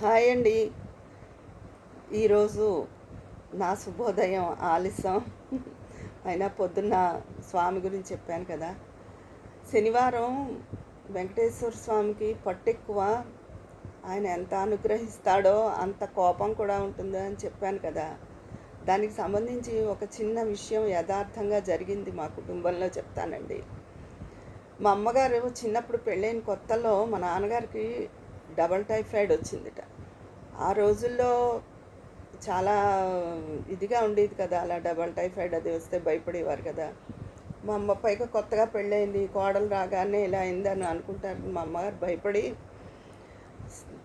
Hi అండి. ఈరోజు నా శుభోదయం ఆలస్యం. అయినా పొద్దున్న స్వామి గురించి చెప్పాను కదా. శనివారం వెంకటేశ్వర స్వామికి పట్టెక్కువ ఆయన ఎంత అనుగ్రహిస్తాడో అంత కోపం కూడా ఉంటుంది అని చెప్పాను కదా. దానికి సంబంధించి ఒక చిన్న విషయం యథార్థంగా జరిగింది మా కుటుంబంలో చెప్తానండి. మా అమ్మగారు చిన్నప్పుడు పెళ్ళైన కొత్తలో మా నాన్నగారికి డబల్ టైఫాయిడ్ వచ్చిందిట. ఆ రోజుల్లో చాలా ఇదిగా ఉండేది కదా అలా డబల్ టైఫాయిడ్ అది వస్తే భయపడేవారు కదా. మా అమ్మ పైగా కొత్తగా పెళ్ళయింది కోడలు రాగానే ఇలా అయిందని అనుకుంటారు. మా అమ్మగారు భయపడి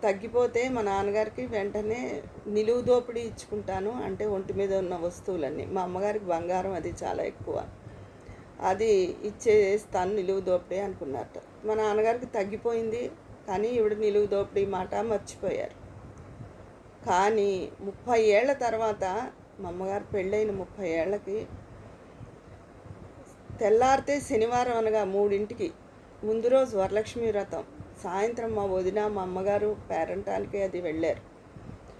తగ్గిపోతే మా నాన్నగారికి వెంటనే నిలువు దోపిడీ ఇచ్చుకుంటాను అంటే ఒంటి మీద ఉన్న వస్తువులన్నీ. మా అమ్మగారికి బంగారం అది చాలా ఎక్కువ. అది ఇచ్చేస్తాను నిలువు దోపిడీ అనుకున్నట్టు మా నాన్నగారికి తగ్గిపోయింది. కానీ ఈవిడ నిలువు దోపిడీ మాట మర్చిపోయారు. కానీ ముప్పై ఏళ్ళ తర్వాత మా అమ్మగారు పెళ్ళైన ముప్పై ఏళ్ళకి తెల్లారితే శనివారం అనగా మూడింటికి. ముందు రోజు వరలక్ష్మి వ్రతం. సాయంత్రం మా వదిన మా అమ్మగారు పేరంటానికి అది వెళ్ళారు.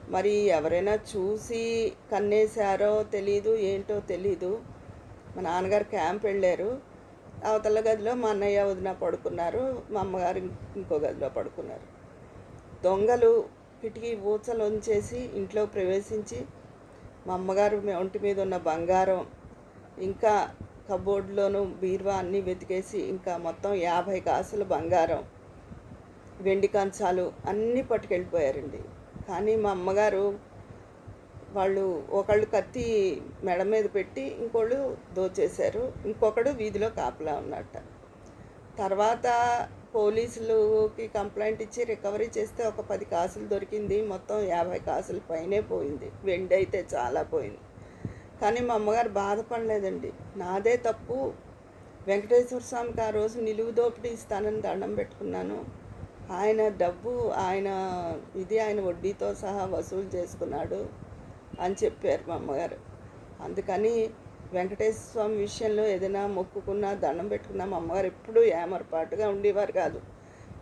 మరి ఎవరైనా చూసి కన్నేశారో తెలీదు ఏంటో తెలీదు. మా నాన్నగారు క్యాంప్ వెళ్ళారు. అవతల గదిలో మా అన్నయ్య వదిన పడుకున్నారు మా అమ్మగారు ఇంకో గదిలో పడుకున్నారు. దొంగలు కిటికీ ఊచలు ఉంచేసి ఇంట్లో ప్రవేశించి మా అమ్మగారు ఒంటి మీద ఉన్న బంగారం ఇంకా కబోర్డ్లోనూ బీరువా అన్నీ వెతికేసి ఇంకా మొత్తం యాభై కాసులు బంగారం వెండి కంచాలు అన్నీ పట్టుకెళ్ళిపోయారండి. కానీ మా అమ్మగారు వాళ్ళు ఒకళ్ళు కత్తి మెడ మీద పెట్టి ఇంకోళ్ళు దోచేశారు. ఇంకొకడు వీధిలో కాపలా ఉన్నట్ట. తర్వాత పోలీసులకి కంప్లైంట్ ఇచ్చి రికవరీ చేస్తే ఒక పది కాసులు దొరికింది. మొత్తం యాభై కాసులు పైనే పోయింది. వెండి అయితే చాలా పోయింది. కానీ మా అమ్మగారు బాధపడలేదండి. నాదే తప్పు. వెంకటేశ్వర స్వామికి ఆ రోజు నిలువు దోపిడీ ఇస్తానని దండం పెట్టుకున్నాను. ఆయన డబ్బు ఆయన ఇది ఆయన వడ్డీతో సహా వసూలు చేసుకున్నాడు. అని చెప్పారు మా అమ్మగారు అందుకని వెంకటేశ్వర స్వామి విషయంలో ఏదైనా మొక్కుకున్నా దండం పెట్టుకున్నా మా అమ్మగారు ఎప్పుడూ ఏమరపాటుగా ఉండేవారు కాదు.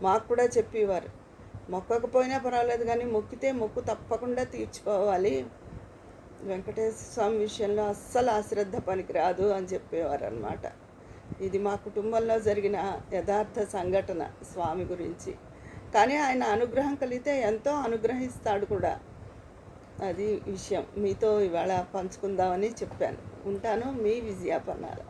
మాకు కూడా చెప్పేవారు. మొక్కకపోయినా పర్వాలేదు కానీ మొక్కితే మొక్కు తప్పకుండా తీర్చుకోవాలి. వెంకటేశ్వర స్వామి విషయంలో అస్సలు అశ్రద్ధ పనికి రాదు అని చెప్పేవారు అనమాట ఇది మా కుటుంబంలో జరిగిన యథార్థ సంఘటన స్వామి గురించి. కానీ ఆయన అనుగ్రహం కలిగితే ఎంతో అనుగ్రహిస్తాడు కూడా. అది విషయం. మీతో ఇవాళ పంచుకుందామని చెప్పాను. ఉంటాను మీ విజయాపన్నారా